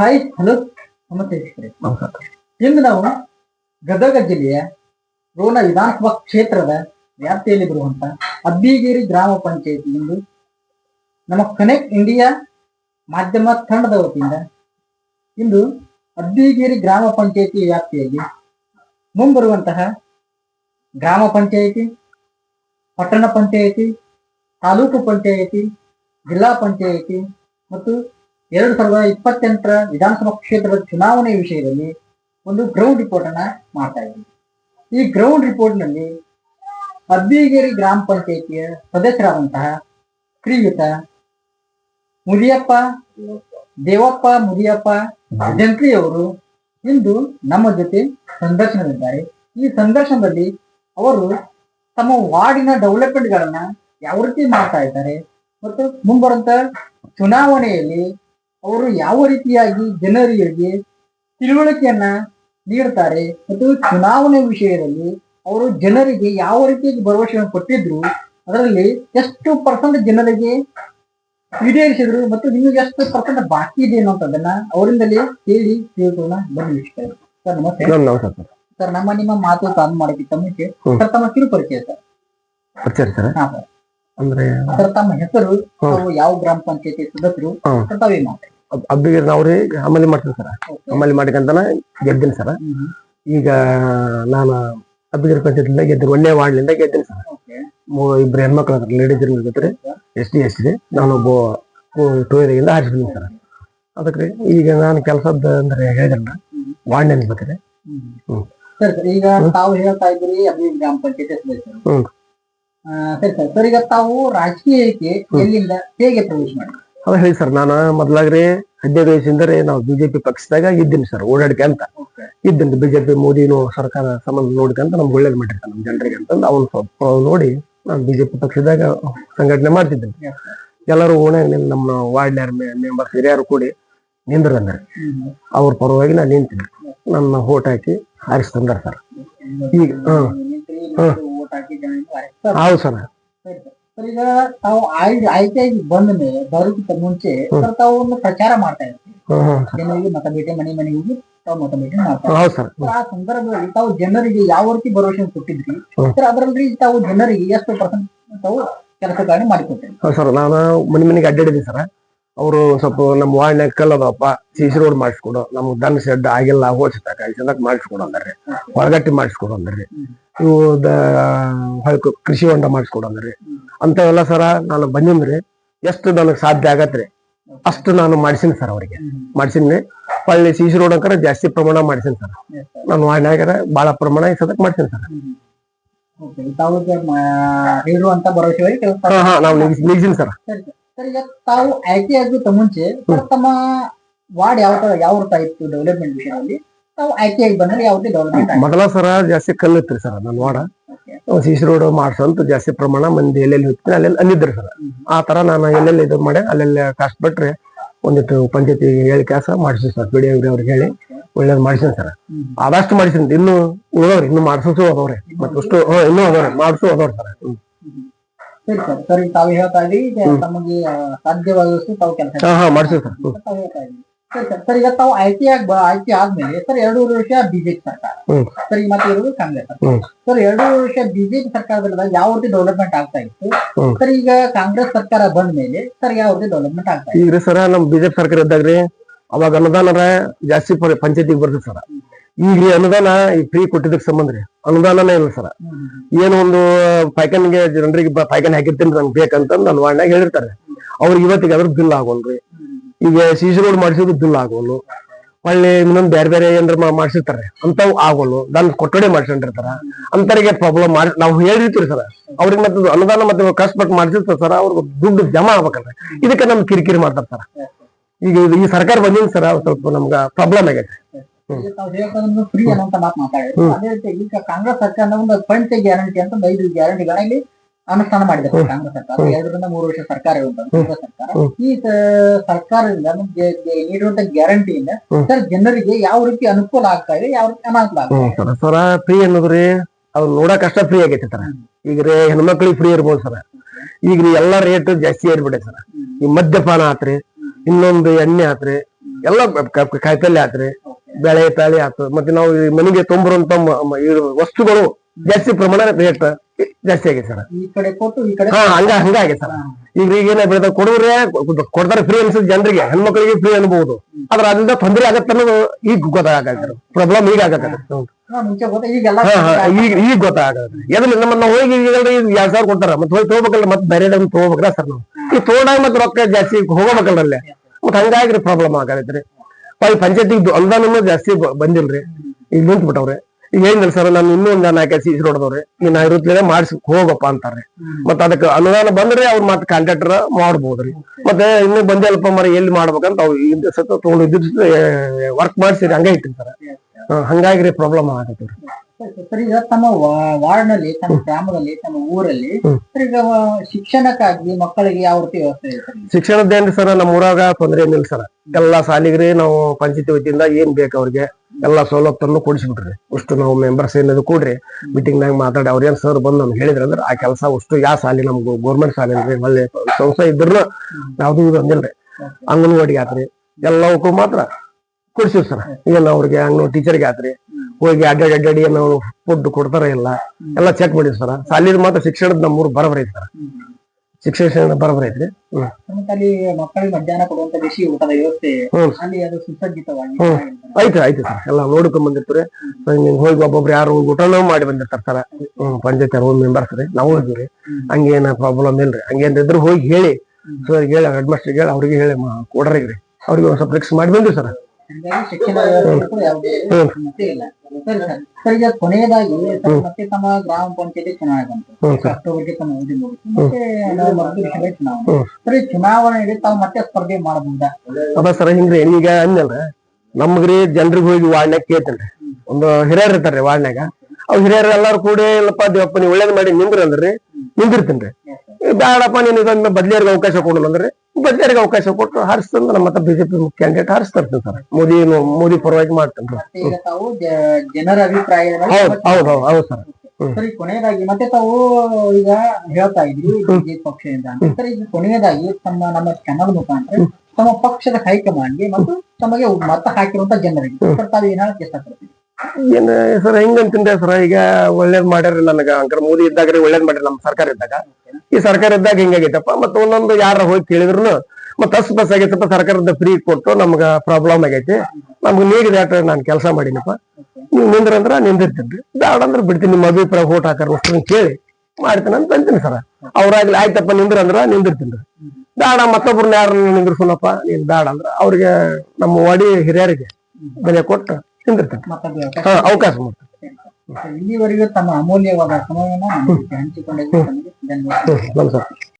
Hi hello ನಮಸ್ತೆ ಇಂದು ನಾವು ಗದಗ ಜಿಲ್ಲೆಯ ರೋಣ ವಿಧಾನಸಭಾ ಕ್ಷೇತ್ರದ ವ್ಯಾಪ್ತಿಯಲ್ಲಿ ಬರುವಂತ ಅಬ್ಬಿಗೇರಿ ಗ್ರಾಮ ಪಂಚಾಯತಿ ಇಂದು ನಮ್ಮ ಕನೆಕ್ಟ್ ಇಂಡಿಯಾ ಮಾಧ್ಯಮ ತಂಡದ ವತಿಯಿಂದ ಇಂದು ಅಬ್ಬಿಗೇರಿ ಗ್ರಾಮ ಪಂಚಾಯತಿ ವ್ಯಾಪ್ತಿಯಲ್ಲಿ ಮುಂಬರುವಂತಹ ಗ್ರಾಮ ಪಂಚಾಯತಿ, ಪಟ್ಟಣ ಪಂಚಾಯಿತಿ, ತಾಲೂಕು ಪಂಚಾಯತಿ, ಜಿಲ್ಲಾ ಪಂಚಾಯತಿ ಮತ್ತು ಎರಡು ಸಾವಿರದ ಇಪ್ಪತ್ತೆಂಟರ ವಿಧಾನಸಭಾ ಕ್ಷೇತ್ರದ ಚುನಾವಣೆ ವಿಷಯದಲ್ಲಿ ಒಂದು ಗ್ರೌಂಡ್ ರಿಪೋರ್ಟ್ ಅನ್ನ ಮಾಡ್ತಾ ಇದ್ದೀವಿ ಈ ಗ್ರೌಂಡ್ ರಿಪೋರ್ಟ್ನಲ್ಲಿ ಅಬ್ಬಿಗೇರಿ ಗ್ರಾಮ ಪಂಚಾಯಿತಿಯ ಸದಸ್ಯರಾದಂತಹ ಶ್ರೀಯುತ ಮುರಿಯಪ್ಪ ದೇವಪ್ಪ ಮುರಿಯಪ್ಪ ಜಂತ್ರಿ ಅವರು ಇಂದು ನಮ್ಮ ಜೊತೆ ಸಂದರ್ಶನದಲ್ಲಿದ್ದಾರೆ. ಈ ಸಂದರ್ಶನದಲ್ಲಿ ಅವರು ತಮ್ಮ ವಾರ್ಡಿನ ಡೆವಲಪ್ಮೆಂಟ್ ಗಳನ್ನ ಯಾವ ರೀತಿ ಮಾಡ್ತಾ ಇದ್ದಾರೆ ಮತ್ತು ಮುಂಬರುವಂತ ಚುನಾವಣೆಯಲ್ಲಿ ಅವರು ಯಾವ ರೀತಿಯಾಗಿ ಜನರಿಗೆ ತಿಳುವಳಿಕೆಯನ್ನ ನೀಡ್ತಾರೆ ಮತ್ತು ಚುನಾವಣೆ ವಿಷಯದಲ್ಲಿ ಅವರು ಜನರಿಗೆ ಯಾವ ರೀತಿಯಾಗಿ ಭರವಸೆಯನ್ನು ಕೊಟ್ಟಿದ್ರು ಅದರಲ್ಲಿ ಎಷ್ಟು ಪರ್ಸೆಂಟ್ ಜನರಿಗೆ ಈಡೇರಿಸಿದ್ರು ಮತ್ತು ನಿಮಗೆ ಎಷ್ಟು ಪರ್ಸೆಂಟ್ ಬಾಕಿ ಇದೆ ಅನ್ನೋದನ್ನ ಅವರಿಂದಲೇ ಕೇಳಿ ತಿಳ್ಕೊಳ್ಳೋಣ. ಬನ್ನಿ. ಸರ್ ನಮಸ್ತೆ. ಸರ್. ನಮ್ಮ ನಿಮ್ಮ ಮಾತು ತಾನು ಮಾಡೋಕ್ಕಿಂತ ಮುಂಚೆ. ಸರ್ ತಮ್ಮ ಕಿರು ಪರಿಚಯ ಸರ್. ಪರಿಚಯ ಸರ್. ಹಾ ಸರ್. ಅಂದ್ರೆ ಸರ್ ತಮ್ಮ ಹೆಸರು. ತಾವು ಯಾವ ಗ್ರಾಮ ಪಂಚಾಯತಿ ಸದಸ್ಯರು ತಾವೇ ಮಾತಾಡಿ ಅಬ್- ಅಬ್ಬಿಗೆ ನಾವ್ರಿ ಅಮಲಿ ಮಾಡ್ತೀನಿ ಸರ. ಅಮಲಿ ಮಾಡಿಕಂತನ ಗೆದ್ದೀನಿ ಸರ. ಈಗ ನಾನು ಅಬ್ಬಿಗಿರಿ ಪಂಚಾಯತ್ಲಿಂದ ಗೆದ್ದೀನಿ ಒಳ್ಳೆ ವಾರ್ಡ್ಲಿಂದ ಗೆದ್ದೀನಿ ಸರ್. ಇಬ್ರು ಹೆಣ್ಮಕ್ಳು ಅದ್ರ ಲೇಡೀಸ್ ಇರ್ಬೇಕ್ರಿ ಎಸ್ ಡಿ ಎಸ್ ಡಿ ನಾನು ಒಬ್ಬ ಇಂದ ಹಾರಿಸಿದ್ದೀನಿ ಸರ್. ಅದಕ್ಕೆ ಈಗ ನಾನು ಕೆಲಸದ ಅಂದ್ರೆ ಹೇಳಿದ್ರಲ್ಲ ವಾರ್ಡ್. ಸರಿ ಸರ್ ಈಗ ತಾವು ಹೇಳ್ತಾ ಇದ್ರಿ ಅಭಿವೃದ್ಧಿ ಗ್ರಾಮ ಪಂಚಾಯತಿ ಸದಸ್ಯರು. ಸರಿ ಸರ್. ಸರ್ ಈಗ ತಾವು ರಾಜಕೀಯಕ್ಕೆ ಎಲ್ಲಿಂದ ಹೇಗೆ ಪ್ರವೇಶ ಮಾಡಿ ಅದ ಹೇಳಿ ಸರ್ ನಾನು ಮೊದ್ಲಾಗ್ರಿ ಹದಿನೈದು ವಯಸ್ಸಿಂದ ನಾವು ಬಿಜೆಪಿ ಪಕ್ಷದಾಗ ಇದ್ದೀನಿ ಸರ್ ಓಡಾಡಿಕೆ ಅಂತ. ಓಕೆ. ಇದ್ದೀನಿ ಬಿಜೆಪಿ ಮೋದಿನೂ ಸರ್ಕಾರ ಸಂಬಂಧ ನೋಡ್ಕಂತ ನಮ್ಗೆ ಒಳ್ಳೇದು ಮಾಡಿರ್ತಾರೆ ನಮ್ಮ ಜನರಿಗೆ ಅಂತಂದು ಅವ್ನು ಸ್ವಲ್ಪ ನೋಡಿ ನಾನು ಬಿಜೆಪಿ ಪಕ್ಷದಾಗ ಸಂಘಟನೆ ಮಾಡ್ತಿದ್ದೇನೆ. ಎಲ್ಲರೂ ಓಣ್ಯಾಗ ನಿನ್ ನಮ್ಮ ವಾರ್ಡ್ ಮೆಂಬರ್ಸ್ ಹಿರಿಯರು ಕೂಡಿ ನಿಂದ್ರ ಅಂದ್ರೆ ಅವ್ರ ಪರವಾಗಿ ನಾನು ನಿಂತೀನಿ. ನನ್ನ ಓಟ್ ಹಾಕಿ ಹಾರಿಸ್ತಂದ್ರ ತಂದಾರ ಸರ್ ಈಗ ಹಾ. ಓಟ್ ಹೌದು ಸರ್. ಸರ್. ಈಗ ತಾವು ಆಯ್ಕೆ ಬಂದ ಮೇಲೆ ಬರೋದಕ್ಕಿಂತ ಮುಂಚೆ ಸರ್ ತಾವು ಒಂದು ಪ್ರಚಾರ ಮಾಡ್ತಾ ಇರ್ತೀವಿ ಜನರಿಗೆ ಮತ ಭೇಟಿ ಮನೆ ಮನೆಗೆ ಹೋಗಿ ತಾವು ಮತ ಭೇಟಿ ಮಾಡ್ತಾರೆ ಸರ್. ಆ ಸಂದರ್ಭದಲ್ಲಿ ತಾವು ಜನರಿಗೆ ಯಾವ ರೀತಿ ಭರವಸೆ ಕೊಟ್ಟಿದ್ರಿ. ಸರ್ ಅದರಲ್ಲಿ ತಾವು ಜನರಿಗೆ ಎಷ್ಟು ಪರ್ಸೆಂಟ್ ತಾವು ಕೆಲಸ ಕಾರ್ಯ ಮಾಡಿಕೊಟ್ಟಿರಿ ಹೌದು ಸರ್ ನಾನು ಮನೆ ಮನೆಗೆ ಅಡ್ಡಾಡಿದ್ದೀನಿ ಸರ್. ಅವರು ಸ್ವಲ್ಪ ನಮ್ಮ ವಾರ್ಡ್ನಾಗ ಕಲ್ಲದಪ್ಪ ಸಿ ಸಿ ರೋಡ್ ಮಾಡಿಸ್ಕೊಡು ನಮ್ಗೆ ದನ್ ಶೆಡ್ ಆಗಿಲ್ಲ ಹೋಲ್ಸತಕ ಇದಕ್ಕೆ ಮಾಡಿಸ್ಕೊಡು ಅಂದ್ರಿ ಹೊರಗಟ್ಟಿ ಮಾಡಿಸ್ಕೊಡು ಅಂದ್ರಿ ಇವು ಹೊಳ್ಕ- ಕೃಷಿ ಹೊಂಡ ಮಾಡಿಸ್ಕೊಡಂದ್ರಿ. ಅಂತವೆಲ್ಲ ಸರ ನಾನು ಬಂದಿಂದ್ರಿ ಎಷ್ಟು ನನಗೆ ಸಾಧ್ಯ ಆಗತ್ರಿ? ಅಷ್ಟು ನಾನು ಮಾಡಿಸಿನಿ ಸರ್ ಅವರಿಗೆ. ಮಾಡಿಸಿನಿ ಹೊಳ್ಳಿ ಸಿಸಿ ರೋಡ್ ಅಂಕರ ಜಾಸ್ತಿ ಪ್ರಮಾಣ ಮಾಡಿಸಿನಿ ಸರ್. ನಾನು ವಾಣಿಯಾಗರ ಬಹಳ ಪ್ರಮಾಣ ಈ ಸದಕ್ ಮಾಡಿಸಿನಿ ಸರ್. ನಾವು ನಿಲ್ಸಿನಿ ಸರ್. ತಾವು ಆಯ್ಕೆ ಆಗುತ್ತ ಮುಂಚೆ ತಮ್ಮ ವಾರ್ಡ್ ಯಾವ ತರ ಯಾವ ತರ ಇತ್ತು ಡೆವಲಪ್ಮೆಂಟ್ ವಿಷಯದಲ್ಲಿ? ಬಂದ್ರೆ ಡೆವಲಪ್ಮೆಂಟ್ ಮೊದಲ ಸರ ಜಾಸ್ತಿ ಕಲ್ಲಿತ್ರಿ ಸರ್ ನಾನು ವಾಡ ಸಿಸಿ ರೋಡ್ ಮಾಡ್ಸಂತ ಜಾಸ್ತಿ ಪ್ರಮಾಣ ಮಂದಿ ಎಲ್ಲೆಲ್ಲಿ ಹೋಗ್ತೀನಿ ಅಲ್ಲೆಲ್ಲಿ ಅಲ್ಲಿದ್ರಿ ಸರ್. ಆ ತರ ನಾನು ಎಲ್ಲೆಲ್ಲಿ ಇದು ಮಾಡಿ ಅಲ್ಲೆಲ್ಲ ಕಷ್ಟಪಟ್ರೆ ಒಂದಿಟ್ಟು ಪಂಚಾಯತಿ ಹೇಳಿ ಕೆಲಸ ಮಾಡಿಸಿ ಸರ್ ಬಿಡಿ ಡಿ ಅವ್ರಿಗೆ ಹೇಳಿ ಒಳ್ಳೇದು ಮಾಡಿಸಿನಿ ಸರ್. ಆದಷ್ಟು ಮಾಡಿಸಿನಿ ಇನ್ನು ಉಳದವ್ರಿ ಇನ್ನು ಮಾಡಿಸೋಸು ಅದಾವ್ರಿ. ಮತ್ತಷ್ಟು ಹ್ಮ್ ಇನ್ನೂ ಅದಾವ್ರಿ ಮಾಡಿಸು ಅದಾವ್ರಿ ಸರ್. ಸರಿ ಸರ್ ತಾವು ಹೇಳ್ತಾ ಇದ್ದೀವಿ ತಮಗೆ ಸಾಧ್ಯವಾದಷ್ಟು ತಾವು ಕೆಲಸ ಹಾ ಹಾ ಮಾಡಿಸಿ. ಸರ್. ಸರಿ ಈಗ ತಾವು ಆಯ್ಕೆ ಆಗ್ ಆಯ್ಕೆ ಆದ್ಮೇಲೆ ಸರ್ ಎರಡೂವರೆ ವರ್ಷ ಬಿಜೆಪಿ ಸರ್ಕಾರ. ಸರ್ ಈಗ ಮತ್ತೆ ಇರೋದು ಕಾಂಗ್ರೆಸ್ ಸರ್ಕಾರ. ಸರ್ ಎರಡೂವರೆ ವರ್ಷ ಬಿಜೆಪಿ ಸರ್ಕಾರದಲ್ಲಿ ಯಾವ ರೀತಿ ಡೆವಲಪ್ಮೆಂಟ್ ಆಗ್ತಾ ಇತ್ತು. ಸರ್ ಈಗ ಕಾಂಗ್ರೆಸ್ ಸರ್ಕಾರ ಬಂದ ಮೇಲೆ ಸರ್ ಯಾವ ರೀತಿ ಡೆವಲಪ್ಮೆಂಟ್ ಆಗ್ತಾ ಈಗ ಸರ ನಮ್ ಬಿಜೆಪಿ ಸರ್ಕಾರ ಇದ್ದಾಗ್ರಿ ಅವಾಗ ಅನುದಾನ ಜಾಸ್ತಿ ಪಂಚಾಯತಿಗೆ ಬರ್ತದೆ ಸರ್. ಈಗ ಅನುದಾನ ಈ ಫ್ರೀ ಕೊಟ್ಟಿದ್ದಕ್ಕೆ ಸಂಬಂಧ ರೀ ಅನುದಾನನೇ ಇಲ್ಲ ಸರ್. ಏನು ಒಂದು ಪೈಕನ್ಗೆ ಜನರಿಗೆ ಪೈಕನ್ ಹಾಕಿರ್ತೀನಿ ನಂಗೆ ಬೇಕಂತಂದು ನನ್ನ ವಾರ್ಡ್ನಾಗ ಹೇಳಿರ್ತಾರೆ. ಅವ್ರಿಗೆ ಇವತ್ತಿಗೆ ಅದ್ರ ಬಿಲ್ ಆಗೋಲ್ರಿ. ಈಗ ಸಿ ಸಿ ರೋಡ್ ಮಾಡಿಸಿದ್ರು ಬಿಲ್ ಆಗೋಲ್ಲು ಹೊಳ್ಳಿ ಇನ್ನೊಂದ್ ಬೇರೆ ಬೇರೆ ಏನಾರ ಮಾಡ್ಸಿರ್ತಾರೆ. ಅಂತವ್ ಆಗೋಲ್ಲು ದನ್ ಕೊಠಡಿ ಮಾಡ್ಕೊಂಡಿರ್ತಾರ ಅಂತರಿಗೆ ಪ್ರಾಬ್ಲಮ್ ಮಾಡಿ ನಾವು ಹೇಳಿರ್ತೀವಿ ಸರ್. ಅವ್ರಿಗೆ ಮತ್ತೆ ಅನುದಾನ ಮತ್ತೆ ಕಷ್ಟಪಟ್ಟು ಮಾಡ್ಸಿರ್ತಾರ ಸರ್. ಅವ್ರಿಗೆ ದುಡ್ಡು ಜಮಾ ಆಗ್ಬೇಕಂದ್ರೆ ಇದಕ್ಕೆ ನಮ್ಗೆ ಕಿರಿಕಿರಿ ಮಾಡ್ತಾರ ಸರ್. ಈಗ ಈ ಸರ್ಕಾರ ಬಂದಿನ ಸರ್ ಸ್ವಲ್ಪ ನಮ್ಗ ಪ್ರಾಬ್ಲಮ್ ಆಗೈತೆ ಕಾಂಗ್ರೆಸ್ ಸರ್ಕಾರ ಒಂದು ಪಂಚ ಗ್ಯಾರಂಟಿ ಅಂತ ಗ್ಯಾರಂಟಿ ಐದು ಗ್ಯಾರಂಟಿಗಳಲ್ಲಿ ಅನುಷ್ಠಾನ ಮಾಡಿದೆ ಕಾಂಗ್ರೆಸ್ ಸರ್ಕಾರ. ಎರಡರಿಂದ ಮೂರು ವರ್ಷ ಸರ್ಕಾರ ಸರ್ಕಾರ. ಈ ಸರ್ಕಾರದಿಂದ ನಮ್ಗೆ ನೀಡುವಂತ ಗ್ಯಾರಂಟಿಯಿಂದ. ಸರ್ ಜನರಿಗೆ ಯಾವ ರೀತಿ ಅನುಕೂಲ ಆಗ್ತಾ ಇದೆ ಯಾವ ರೀತಿ ಅನಾನುಕೂಲ ಆಗ್ತಾ ಇದೆ? ಸರ್. ಫ್ರೀ ಅನ್ನೋದ್ರಿ ಅವ್ರು ನೋಡಕ್ ಅಷ್ಟ ಫ್ರೀ ಆಗೈತೆ ಸರ್. ಈಗ ರೀ ಹೆಣ್ಮಕ್ಳಿಗೆ ಫ್ರೀ ಇರ್ಬೋದು ಸರ್. ಈಗ ರೀ ಎಲ್ಲಾ ರೇಟ್ ಜಾಸ್ತಿ ಏರ್ಬಿಟ್ಟೆ ಸರ್. ಈ ಮದ್ಯಪಾನ ಆತ್ರಿ ಇನ್ನೊಂದು ಎಣ್ಣೆ ಆತ್ರಿ ಎಲ್ಲ ಕಾಯಿಪಲ್ಯ ಆತ್ರಿ. ಬೆಳೆ ತಾಳಿ ಆತು. ಮತ್ತೆ ನಾವು ಈ ಮನೆಗೆ ತುಂಬರುವಂತ ವಸ್ತುಗಳು ಜಾಸ್ತಿ ಪ್ರಮಾಣ ರೇಟ್ ಜಾಸ್ತಿ ಆಗಿದೆ ಸರ್. ಈ ಕಡೆ ಕೊಟ್ಟು ಈ ಕಡೆ ಹಾ ಹಂಗ ಹಂಗಾಗಿದೆ ಸರ್. ಈಗ ಈಗ ಏನ ಬೆಳೆದ ಕೊಡುವ್ರೆ ಕೊಡ್ತಾರೆ ಫ್ರೀ ಅನ್ಸುತ್ತೆ ಜನರಿಗೆ ಹೆಣ್ಮಕ್ಳಿಗೆ ಫ್ರೀ ಅನ್ಬಹುದು ಆದ್ರ ಅದರಿಂದ ತೊಂದರೆ ಆಗತ್ತೆ ಅನ್ನೋದು ಈಗ ಗೊತ್ತಾಗತ್ತೆ ಪ್ರಾಬ್ಲಮ್ ಈಗ ಆಗತ್ತೆ. ಈಗ ಈಗ ಗೊತ್ತಾಗತ್ತೆ. ಎದ್ರಲ್ಲಿ ನಮ್ಮ ನಾವು ಹೋಗಿ ಈಗ ಎರಡ್ ಸಾವಿರ ಕೊಡ್ತಾರ. ಮತ್ತೆ ಹೋಗಿ ತಗೋಬೇಕಲ್ಲ ಮತ್ತೆ ಬೇರೆ ತಗೋಬೇಕ್ರ ಸರ್ ನಾವು. ಈಗ ತಗೊಂಡಾಗ ಮತ್ತೆ ರೊಕ್ಕ ಜಾಸ್ತಿ ಹೋಗಬೇಕಲ್ಲ ಅಲ್ಲೇ. ಮತ್ತೆ ಹಂಗಾಗಿ ಪ್ರಾಬ್ಲಮ್ ಆಗತ್ತ್ರಿ ಪಂಚಾಯತಿ ಪಂಚಾಯತಿಗೆ ಅನುದಾನನು ಜಾಸ್ತಿ ಬಂದಿಲ್ರಿ. ಈಗ ನಿಂತು ಬಿಟ್ಟವ್ರೆ ಈಗ ಏನಿಲ್ಲ ಸರ್ ನಾನು ಇನ್ನೂ ಒಂದ್ ನಾಲ್ಕೈದು ಸಿ ಹೊಡೆದವ್ರಿ ನೀನ್ ಇರುತ್ತಲೇ ಮಾಡಿಸಿ ಹೋಗಪ್ಪ ಅಂತಾರೆ. ಮತ್ತೆ ಅದಕ್ಕೆ ಅನುದಾನ ಬಂದ್ರೆ ಅವ್ರು ಮತ್ತೆ ಕಾಂಟ್ರಾಕ್ಟರ್ ಮಾಡ್ಬೋದ್ರಿ. ಮತ್ತೆ ಇನ್ನೂ ಬಂದಿಲ್ಲಪ್ಪ ಮರ ಎಲ್ಲಿ ಮಾಡ್ಬೇಕಂತ ಅವ್ರು ಇದ್ದ ಸತ ತಗೊಂಡು ಇದ್ದ ವರ್ಕ್ ಮಾಡಿಸಿರಿ ಹಂಗೆ ಇಟ್ಟಿರ್ತಾರೆ. ಹಂಗಾಗಿ ಪ್ರಾಬ್ಲಮ್ ಆಗತ್ತೆ ಸರ್ ಈಗ ತಮ್ಮ ವಾರ್ಡ್ನಲ್ಲಿ ತಮ್ಮ ಗ್ರಾಮದಲ್ಲಿ ತಮ್ಮ ಊರಲ್ಲಿ. ಸರ್ ಈಗ ಶಿಕ್ಷಣಕ್ಕಾಗಿ ಮಕ್ಕಳಿಗೆ ಯಾವ ರೀತಿ ವ್ಯವಸ್ಥೆ ಇದೆ ಶಿಕ್ಷಣದ ಶಿಕ್ಷಣದ್ದೇನ್ರಿ ಸರ್ ನಮ್ಮ ಊರಾಗ ತೊಂದರೆ ಏನಿಲ್ಲ ಸರ್. ಎಲ್ಲಾ ಸಾಲಿಗ್ರಿ ನಾವು ಪಂಚಾಯತಿ ವತಿಯಿಂದ ಏನ್ ಬೇಕು ಅವ್ರಿಗೆ ಎಲ್ಲಾ ಸವಲತ್ತನ್ನು ಕೊಡಿಸ್ಬಿಟ್ರಿ. ಅಷ್ಟು ನಾವು ಮೆಂಬರ್ಸ್ ಏನಾದ್ರು ಕೂಡ್ರಿ. ಮೀಟಿಂಗ್ ನಾಗ ಮಾತಾಡಿ ಅವ್ರೇನ್ ಸರ್ ಬಂದು ನಮ್ಗೆ ಹೇಳಿದ್ರೆ ಅಂದ್ರೆ ಆ ಕೆಲಸ ಅಷ್ಟು ಯಾವ ಸಾಲಿ ನಮ್ಗೆ ಗೌರ್ಮೆಂಟ್ ಸಾಲಿನ್ರಿ ಒಳ್ಳೆ ಸಂಸ್ಥೆ ಇದ್ರು ಯಾವ್ದು ಇದು ಅಂದಿಲ್ರಿ. ಅಂಗನವಾಡಿ ಆತ್ರಿ ಎಲ್ಲವಕ್ಕೂ ಮಾತ್ರ ಕೊಡ್ಸಿವ್ ಸರ್. ಏನ್ ಅವ್ರಿಗೆ ಅಂಗನವಾಡಿ ಟೀಚರ್ಗೆ ಆತ್ರಿ ಹೋಗಿ ಅಡ್ಡಾಡಿ ಅಡ್ಡಾಡಿ ಏನೋ ಫುಡ್ ಕೊಡ್ತಾರ ಇಲ್ಲ ಎಲ್ಲ ಚೆಕ್ ಮಾಡಿವಿ ಸರ್. ಸಾಲಿದ ಮಾತ್ರ ಶಿಕ್ಷಣದ ನಮ್ಮೂರು ಬರಬರ ಐತಿ ಸರ್. ಶಿಕ್ಷಣ ಬರಬರ ಐತ್ರಿ ಅಲ್ಲಿ ಮಕ್ಕಳಿಗೆ ಮಧ್ಯಾಹ್ನ ಕೊಡುವಂತ ಬಿಸಿ ಊಟದ ವ್ಯವಸ್ಥೆ ಅಲ್ಲಿ ಅದು ಸುಸಜ್ಜಿತವಾಗಿ ಹ್ಮ್. ಚೆನ್ನಾಗಿದೆ. ಐತೆ ಐತೆ ಸರ್. ಎಲ್ಲ ನೋಡ್ಕೊಂಡ್ ಬಂದಿರ್ತಾರೆ. ಹಿಂಗ್ ಹೋಗಿ ಒಬ್ಬೊಬ್ರು ಯಾರು ಊಟನೂ ಮಾಡಿ ಬಂದಿರ್ತಾರ ಸರ್. ಹ್ಮ್ ಪಂಚಾಯತ್ ಹೋಗಿ ಮೆಂಬರ್ಸ್ ರೀ ನಾವು ಹೋಗಿವ್ರಿ. ಹಂಗೇನ ಪ್ರಾಬ್ಲಮ್ ಇಲ್ರಿ. ಹಂಗೇನಿದ್ರು ಹೋಗಿ ಹೇಳಿ. ಸರ್ ಹೇಳಿ ಹೆಡ್ ಮಾಸ್ಟರ್ ಹೇಳಿ ಅವ್ರಿಗೆ ಹೇಳಿ ಕೊಡ್ರಿ ಅವ್ರಿಗೆ ಒಂದ್ ಸ್ವಲ್ಪ ಫಿಕ್ಸ್ ಮಾಡಿ ಬಂದ್ರಿ ಸರ್. ಶಿಕ್ಷಣ ಯಾವುದೇ ಸಮಸ್ಯೆ ಇಲ್ಲ ಸರಿ ಸರ್ ಸರ್ ಈಗ ಕೊನೆಯದಾಗಿ ಮತ್ತೆ ತಮ್ಮ ಗ್ರಾಮ ಪಂಚಾಯತಿ ಚುನಾವಣೆ ಬಂತು ಅಕ್ಟೋಬರ್ಗೆ ತಮ್ಮ ಅವಧಿ ಮುಗಿತು ಮತ್ತೆ ನವೆಂಬರ್ ವಿಧಾನಸಭೆ ಚುನಾವಣೆ. ಸರಿ ಚುನಾವಣೆಗೆ ತಾವು ಮತ್ತೆ ಸ್ಪರ್ಧೆ ಮಾಡಬಹುದಾ ಅದ ಸರ್ ಹಿಂಗ್ರಿ, ಈಗ ನಮ್ಗ ನಮ್ಗ್ರಿ ಜನರಿಗೆ ಹೋಗಿ ವಾರ್ಡ್ನಾಗ ಕೇಳ್ತೇನ್ರಿ. ಒಂದು ಹಿರಿಯರ್ ಇರ್ತಾರ್ರಿ ವಾರ್ಡ್ನಾಗ ಅವ್ ಹಿರಿಯರ್ ಎಲ್ಲಾರು ಕೂಡಿ, ಇಲ್ಲಪ್ಪ ದೇವಪ್ಪ ನೀವು ಒಳ್ಳೇದ್ ಮಾಡಿ ನಿಂದ್ರಿ ಅಂದ್ರಿ, ನಿಂದಿರ್ತೀನ್ರಿ. ಬ್ಯಾಡಪ್ಪ, ನೀನು ಇದನ್ನ ಬದ್ಲಿಯರ್ಗೆ ಅವಕಾಶ ಕೊಡಲ್ಲ ಅಂದ್ರೆ ಬದ್ಲಿಯರ್ಗೆ ಅವಕಾಶ ಕೊಟ್ಟು ಹರಿಸ್ತಂದ್ರೆ ನಮ್ಮ ಮತ್ತೆ ಬಿಜೆಪಿ ಕ್ಯಾಂಡಿಡೇಟ್ ಹರಿಸ್ತಾ ಇರ್ತೀನಿ ಸರ್. ಮೋದಿ ಮೋದಿ ಪರವಾಗಿ ಮಾಡ್ತಾರೆ ಈಗ ತಾವು ಜ- ಜನರ ಅಭಿಪ್ರಾಯ ಹೌದ್ ಹೌದು ಹೌದ್ ಹೌದ್ ಸರ್. ಸರಿ ಕೊನೆಯದಾಗಿ ಮತ್ತೆ ತಾವು ಈಗ ಹೇಳ್ತಾ ಇದ್ರಿ ಬಿಜೆಪಿ ಪಕ್ಷದಿಂದ ಅಂತ. ಸರಿ ಈಗ ಕೊನೆಯದಾಗಿ ತಮ್ಮ ನಮ್ಮ ಚಾನಲ್ ಮುಖಾಂತರ ತಮ್ಮ ಪಕ್ಷದ ಹೈಕಮಾಂಡ್ಗೆ ಮತ್ತು ತಮಗೆ ಮತ ಹಾಕಿರುವಂತ ಜನರಿಗೆ ಸರ್ ತಾವು ಏನ್ ಹೇಳಕ್ ಇಷ್ಟಪಡ್ತೀವಿ ಏನ್ ಸರ್ ಹೆಂಗಂತಿಂದ ಸರ್ ಈಗ ಒಳ್ಳೇದ್ ಮಾಡ್ಯಾರ ನನಗ. ಅಂಕರ್ ಮೋದಿ ಇದ್ದಾಗ ಒಳ್ಳೇದ್ ಮಾಡ್ಯಾರ ನಮ್ಮ ಸರ್ಕಾರ ಇದ್ದಾಗ. ಈ ಸರ್ಕಾರ ಇದ್ದಾಗ ಹಿಂಗಾಗೈತಪ್ಪ ಮತ್ತೆ ಒಂದೊಂದು ಯಾರ ಹೋಗಿ ಕೇಳಿದ್ರು ಮತ್ತೆ ಹಸ್ ಬಸ್ ಆಗೈತಪ್ಪ ಸರ್ಕಾರದ ಫ್ರೀ ಕೊಟ್ಟು ನಮ್ಗ ಪ್ರಾಬ್ಲಮ್ ಆಗೈತಿ. ನಮ್ಗೆ ನೀಡಿ ದಾಟ ನಾನು ಕೆಲಸ ಮಾಡಿನಪ್ಪ. ನೀವು ನಿಂದ್ರಂದ್ರ ನಿಂದಿರ್ತೀನಿ. ಬ್ಯಾಡ ಅಂದ್ರೆ ಬಿಡ್ತೀನಿ ನಿಮ್ಮ ಅಭಿಪ್ರಾಯ ಓಟ್ ಹಾಕಾರ ಕೇಳಿ ಮಾಡ್ತೀನಿ ಅಂತ ಅಂತೀನಿ ಸರ. ಅವ್ರಾಗ್ಲಿ ಆಯ್ತಪ್ಪ ನಿಂದ್ರಂದ್ರ ನಿಂದಿರ್ತೀನಿ. ಬೇಡ ಮತ್ತೊಬ್ರನ್ನ ಯಾರು ನಿಂದ್ರಸೋನಪ್ಪ ನೀನ್ ಬೇಡ ಅಂದ್ರ ಅವ್ರಿಗೆ ನಮ್ಮ ವಾಡಿ ಹಿರಿಯರಿಗೆ ಬೆಲೆ ಕೊಟ್ಟು ನಿಂದಿರ್ತೀನಿ. ಹಾ ಅವಕಾಶ ಮಾಡ್ತೀನಿ. ಇಲ್ಲಿವರೆಗೂ ತಮ್ಮ ಅಮೂಲ್ಯವಾದ ಸಮಯವನ್ನು ನಮ್ಮ ಜೊತೆ ಹಂಚಿಕೊಂಡಿದ್ದಕ್ಕೆ ತಮಗೆ ಧನ್ಯವಾದ ಹ್ಮ್ ನಮಸ್ಕಾರ